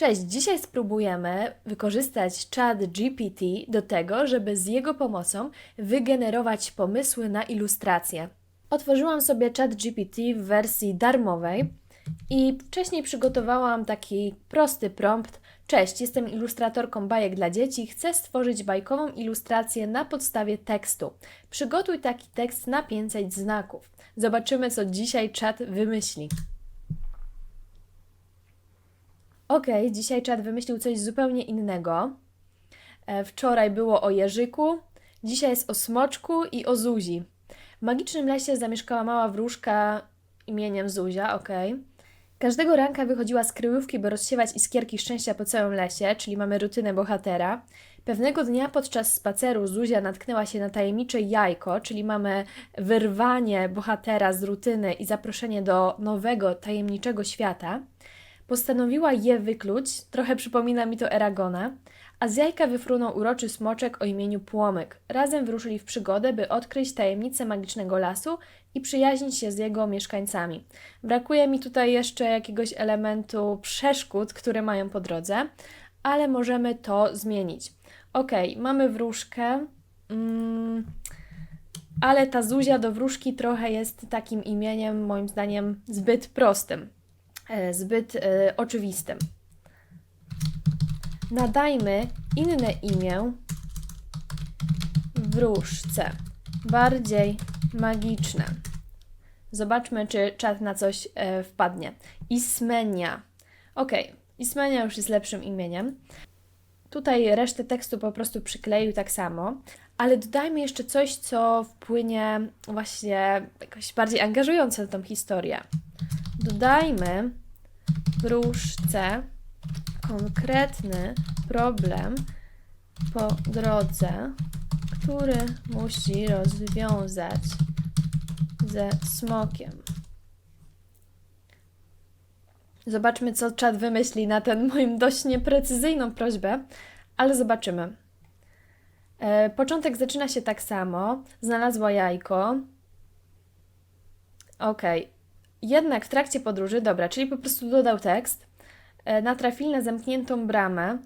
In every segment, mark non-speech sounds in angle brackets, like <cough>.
Cześć, dzisiaj spróbujemy wykorzystać Chat GPT do tego, żeby z jego pomocą wygenerować pomysły na ilustracje. Otworzyłam sobie Chat GPT w wersji darmowej i wcześniej przygotowałam taki prosty prompt. Cześć, jestem ilustratorką bajek dla dzieci. Chcę stworzyć bajkową ilustrację na podstawie tekstu. Przygotuj taki tekst na 500 znaków. Zobaczymy, co dzisiaj czat wymyśli. Okej, okay, dzisiaj czat wymyślił coś zupełnie innego. E, wczoraj było o Jerzyku, dzisiaj jest o Smoczku i o Zuzi. W magicznym lesie zamieszkała mała wróżka imieniem Zuzia, okej. Okay. Każdego ranka wychodziła z kryjówki, by rozsiewać iskierki szczęścia po całym lesie, czyli mamy rutynę bohatera. Pewnego dnia podczas spaceru Zuzia natknęła się na tajemnicze jajko, czyli mamy wyrwanie bohatera z rutyny i zaproszenie do nowego, tajemniczego świata. Postanowiła je wykluć, trochę przypomina mi to Eragona, a z jajka wyfrunął uroczy smoczek o imieniu Płomyk. Razem wyruszyli w przygodę, by odkryć tajemnicę magicznego lasu i przyjaźnić się z jego mieszkańcami. Brakuje mi tutaj jeszcze jakiegoś elementu przeszkód, które mają po drodze, ale możemy to zmienić. Ok, mamy wróżkę, mm, ale ta Zuzia do wróżki trochę jest takim imieniem, moim zdaniem, zbyt prostym. E, zbyt e, oczywistym. Nadajmy inne imię wróżce, bardziej magiczne. Zobaczmy, czy czat na coś e, wpadnie. Ismenia. Ok, Ismenia już jest lepszym imieniem. Tutaj resztę tekstu po prostu przykleił tak samo, ale dodajmy jeszcze coś, co wpłynie właśnie jakoś bardziej angażująco na tą historię. Dodajmy wróżce konkretny problem po drodze, który musi rozwiązać ze smokiem. Zobaczmy, co czat wymyśli na ten moim dość nieprecyzyjną prośbę, ale zobaczymy. E, początek zaczyna się tak samo. Znalazła jajko. Ok, jednak w trakcie podróży, dobra, czyli po prostu dodał tekst, e, natrafili na zamkniętą bramę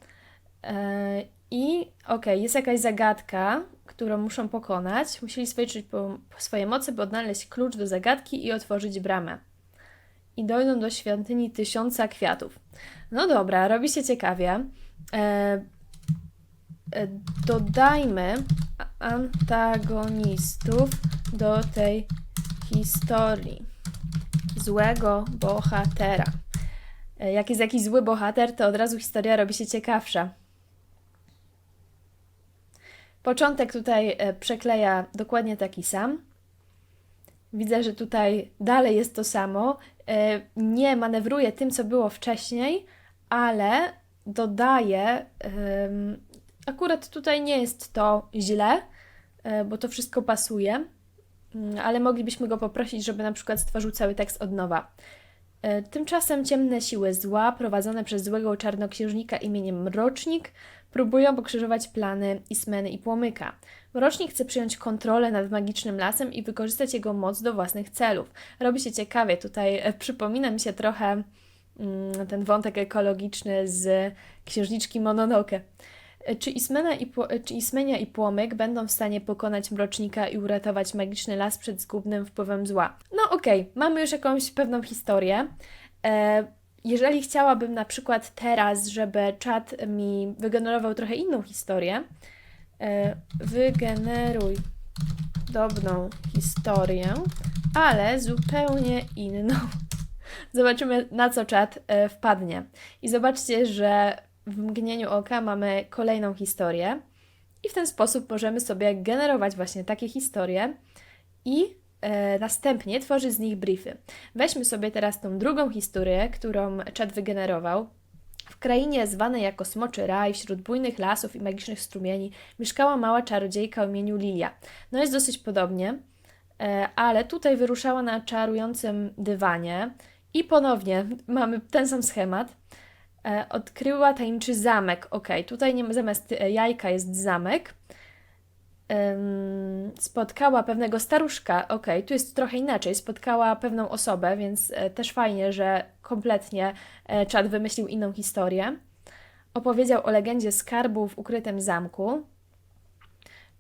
e, i okej, okay, jest jakaś zagadka, którą muszą pokonać. Musieli swoje, po, swoje mocy, by odnaleźć klucz do zagadki i otworzyć bramę. I dojdą do świątyni tysiąca kwiatów. No dobra, robi się ciekawie. E, e, dodajmy antagonistów do tej historii złego bohatera. E, jak jest jakiś zły bohater, to od razu historia robi się ciekawsza. Początek tutaj e, przekleja dokładnie taki sam. Widzę, że tutaj dalej jest to samo. E, nie manewruje tym, co było wcześniej, ale dodaje. Akurat tutaj nie jest to źle, bo to wszystko pasuje. Mm, ale moglibyśmy go poprosić, żeby na przykład stworzył cały tekst od nowa. E, tymczasem ciemne siły zła, prowadzone przez złego czarnoksiężnika imieniem Mrocznik, próbują pokrzyżować plany Ismeny i Płomyka. Mrocznik chce przyjąć kontrolę nad magicznym lasem i wykorzystać jego moc do własnych celów. Robi się ciekawie, tutaj e, przypomina mi się trochę mm, ten wątek ekologiczny z księżniczki Mononoke. Czy, Ismena i, czy Ismenia i Płomyk będą w stanie pokonać Mrocznika i uratować magiczny las przed zgubnym wpływem zła? No okej, okay, mamy już jakąś pewną historię. E, jeżeli chciałabym na przykład teraz, żeby czat mi wygenerował trochę inną historię, e, wygeneruj podobną historię, ale zupełnie inną. <laughs> Zobaczymy, na co czat e, wpadnie. I zobaczcie, że w mgnieniu oka mamy kolejną historię i w ten sposób możemy sobie generować właśnie takie historie i e, następnie tworzyć z nich briefy. Weźmy sobie teraz tą drugą historię, którą czat wygenerował. W krainie zwanej jako Smoczy Raj, wśród bujnych lasów i magicznych strumieni, mieszkała mała czarodziejka o imieniu Lilia. No jest dosyć podobnie, e, ale tutaj wyruszała na czarującym dywanie i ponownie mamy ten sam schemat. E, odkryła tajemniczy zamek. Ok, tutaj nie, zamiast e, jajka jest zamek. spotkała pewnego staruszka. Okej, tu jest trochę inaczej. Spotkała pewną osobę, więc e, też fajnie, że kompletnie czat wymyślił inną historię. Opowiedział o legendzie skarbu w ukrytym zamku.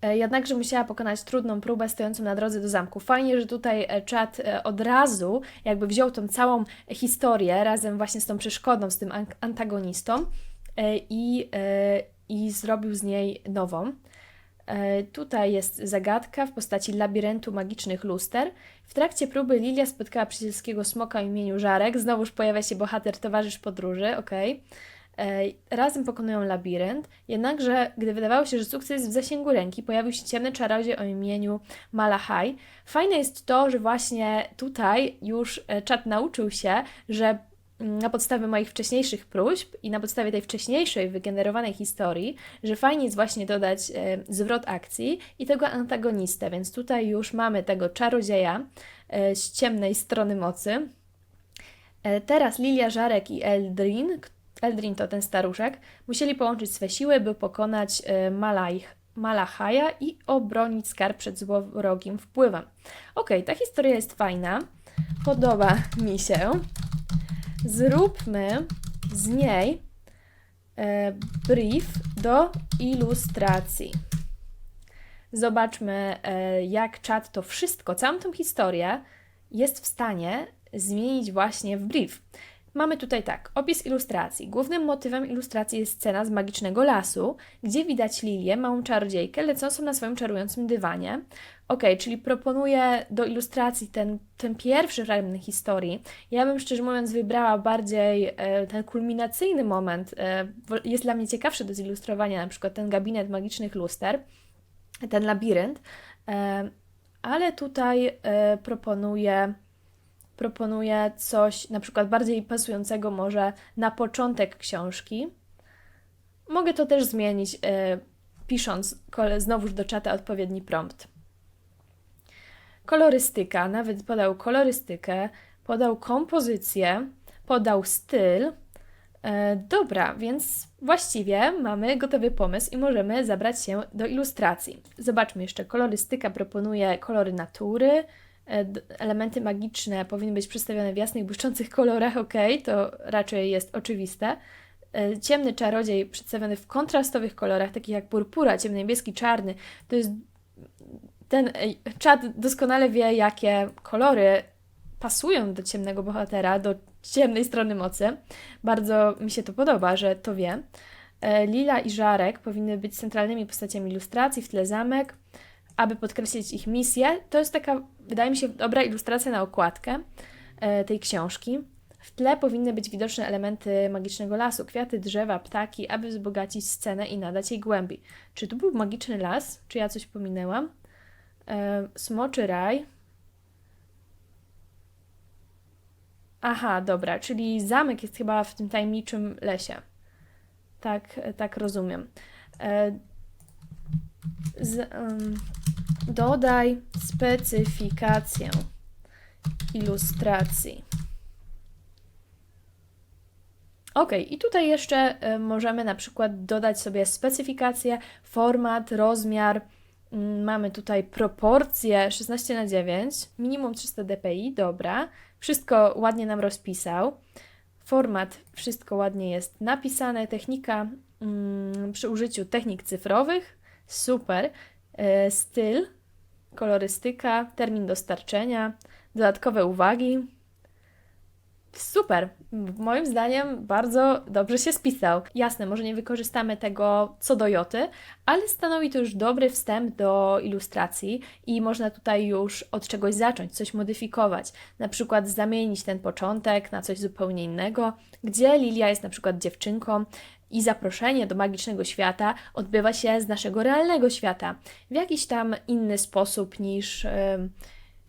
E, Jednakże musiała pokonać trudną próbę stojącą na drodze do zamku. Fajnie, że tutaj e, czat e, od razu jakby wziął tą całą historię razem właśnie z tą przeszkodą, z tym an- antagonistą i, i zrobił z niej nową. Tutaj jest zagadka w postaci labiryntu magicznych luster. W trakcie próby Lilia spotkała przyjacielskiego smoka o imieniu Żarek. Znowuż pojawia się bohater, towarzysz podróży, okej. E, Razem pokonują labirynt, jednakże gdy wydawało się, że sukces jest w zasięgu ręki, pojawił się ciemny czarodziej o imieniu Malachaj. Fajne jest to, że właśnie tutaj już e, czat nauczył się, że mm, na podstawie moich wcześniejszych próśb i na podstawie tej wcześniejszej wygenerowanej historii, że fajnie jest właśnie dodać e, zwrot akcji i tego antagonistę, więc tutaj już mamy tego czarodzieja e, z ciemnej strony mocy. E, Teraz Lilia Żarek i Eldrin, Eldrin to ten staruszek, musieli połączyć swe siły, by pokonać e, Malach, Malachaja i obronić skarb przed złowrogim wpływem. Okej, ta historia jest fajna, podoba mi się. Zróbmy z niej e, brief do ilustracji. Zobaczmy, e, jak czat to wszystko, całą tą historię jest w stanie zmienić właśnie w brief. Mamy tutaj tak, opis ilustracji. Głównym motywem ilustracji jest scena z magicznego lasu, gdzie widać Lilię, małą czarodziejkę, lecącą na swoim czarującym dywanie. Ok, czyli proponuję do ilustracji ten, ten pierwszy fragment historii. Ja bym szczerze mówiąc wybrała bardziej e, ten kulminacyjny moment. E, jest dla mnie ciekawszy do zilustrowania, na przykład ten gabinet magicznych luster, ten labirynt, e, ale tutaj e, proponuję proponuję coś na przykład bardziej pasującego może na początek książki. Mogę to też zmienić, e, pisząc znowuż do czata odpowiedni prompt. Kolorystyka, nawet podał kolorystykę, podał kompozycję, podał styl. E, dobra, więc właściwie mamy gotowy pomysł i możemy zabrać się do ilustracji. Zobaczmy jeszcze, kolorystyka proponuje kolory natury, elementy magiczne powinny być przedstawione w jasnych, błyszczących kolorach, ok, to raczej jest oczywiste. E, Ciemny czarodziej przedstawiony w kontrastowych kolorach, takich jak purpura, ciemny niebieski, czarny, to jest ten ej, czat doskonale wie, jakie kolory pasują do ciemnego bohatera, do ciemnej strony mocy. Bardzo mi się to podoba, że to wie. E, Lila i Żarek powinny być centralnymi postaciami ilustracji, w tle zamek, aby podkreślić ich misję. To jest taka, wydaje mi się, dobra ilustracja na okładkę e, tej książki. W tle powinny być widoczne elementy magicznego lasu, kwiaty, drzewa, ptaki, aby wzbogacić scenę i nadać jej głębi. Czy tu był magiczny las? Czy ja coś pominęłam? E, Smoczy raj. Aha, dobra, czyli zamek jest chyba w tym tajemniczym lesie. Tak, tak rozumiem. E, Z, em, dodaj specyfikację ilustracji. Ok, i tutaj jeszcze e, możemy na przykład dodać sobie specyfikację, format, rozmiar. Mm, Mamy tutaj proporcje 16 na 9, minimum 300 dpi, dobra. Wszystko ładnie nam rozpisał. Format, wszystko ładnie jest napisane. Technika mm, przy użyciu technik cyfrowych, super. E, styl, kolorystyka, termin dostarczenia, dodatkowe uwagi. Super. Moim zdaniem bardzo dobrze się spisał. Jasne, może nie wykorzystamy tego co do joty, ale stanowi to już dobry wstęp do ilustracji i można tutaj już od czegoś zacząć, coś modyfikować. Na przykład zamienić ten początek na coś zupełnie innego, gdzie Lilia jest na przykład dziewczynką i zaproszenie do magicznego świata odbywa się z naszego realnego świata w jakiś tam inny sposób niż.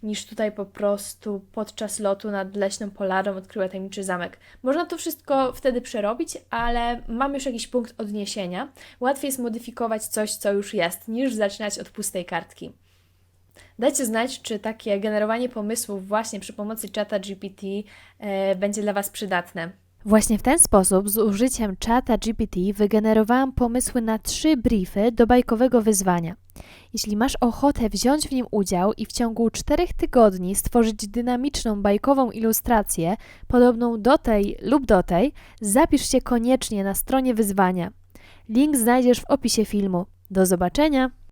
niż tutaj po prostu podczas lotu nad leśną polarą odkryła tajemniczy zamek. Można to wszystko wtedy przerobić, ale mam już jakiś punkt odniesienia. Łatwiej jest modyfikować coś, co już jest, niż zaczynać od pustej kartki. Dajcie znać, czy takie generowanie pomysłów właśnie przy pomocy czata GPT e, będzie dla Was przydatne. Właśnie w ten sposób, z użyciem czata GPT, wygenerowałam pomysły na trzy briefy do bajkowego wyzwania. Jeśli masz ochotę wziąć w nim udział i w ciągu 4 tygodni stworzyć dynamiczną, bajkową ilustrację, podobną do tej lub do tej, zapisz się koniecznie na stronie wyzwania. Link znajdziesz w opisie filmu. Do zobaczenia!